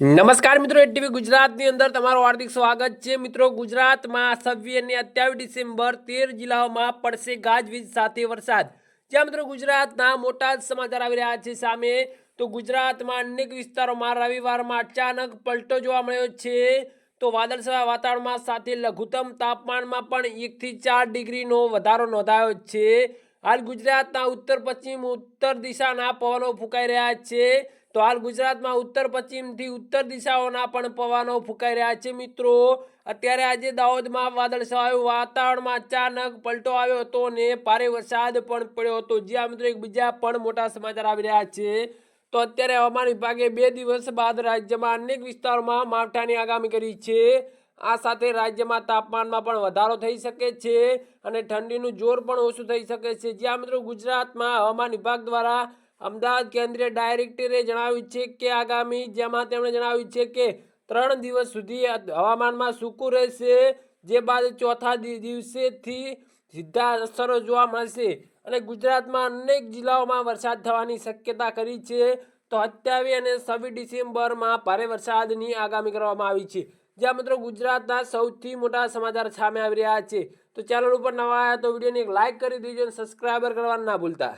નમસ્કાર મિત્રો, એટીવી ગુજરાતની અંદર તમારું હાર્દિક સ્વાગત છે. મિત્રો, ગુજરાતમાં છવ્વીસ અને ડિસેમ્બર તેર જિલ્લાઓમાં પડશે ગાજવીજ સાથે વરસાદ. જ્યાં મિત્રો, ગુજરાતના મોટા સમાચાર આવી રહ્યા છે સામે, તો ગુજરાતમાં અનેક વિસ્તારોમાં રવિવારમાં અચાનક પલટો જોવા મળ્યો છે. તો વાદળછાયા વાતાવરણમાં સાથે લઘુત્તમ તાપમાનમાં પણ એકથી ચાર ડિગ્રીનો વધારો નોંધાયો છે. હાલ ગુજરાતના ઉત્તર પશ્ચિમ ઉત્તર દિશાના પવનો ફૂંકાઈ રહ્યા છે. તો હાલ ગુજરાતમાં ઉત્તર પશ્ચિમથી ઉત્તર દિશાઓના પણ પવનો ફૂંકાઈ રહ્યા છે, મિત્રો. અત્યારે આજે દાહોદમાં વાદળછાયું વાતાવરણમાં અચાનક પલટો આવ્યો હતો ને ભારે વરસાદ પણ પડ્યો હતો. જ્યાં મિત્રો એક બીજા પણ મોટા સમાચાર આવી રહ્યા છે. તો અત્યારે હવામાન વિભાગે બે દિવસ બાદ રાજ્યમાં અનેક વિસ્તારોમાં માવઠાની આગામી કરી છે. આ સાથે રાજ્યમાં તાપમાનમાં પણ વધારો થઈ શકે છે અને ઠંડીનું જોર પણ ઓછું થઈ શકે છે. જ્યાં મિત્રો, ગુજરાતમાં હવામાન વિભાગ દ્વારા અમદાવાદ કેન્દ્રીય ડાયરેક્ટરે જણાવ્યું છે કે આગામી, જેમાં તેમણે જણાવ્યું છે કે ત્રણ દિવસ સુધી હવામાનમાં સૂકું રહેશે, જે બાદ ચોથા દિવસેથી સીધા અસરો જોવા મળશે. અને ગુજરાતમાં અનેક જિલ્લાઓમાં વરસાદ થવાની શક્યતા કરી છે. તો સત્યાવીસ અને છવ્વીસ ડિસેમ્બરમાં ભારે વરસાદની આગામી કરવામાં આવી છે. જ્યાં મિત્રો ગુજરાતના સૌથી મોટા સમાચાર સામે આવી રહ્યા છે. તો ચેનલ ઉપર નવા આવ્યા તો વિડીયોને એક લાઇક કરી દેજો અને સબસ્ક્રાઈબર કરવાનું ના ભૂલતા.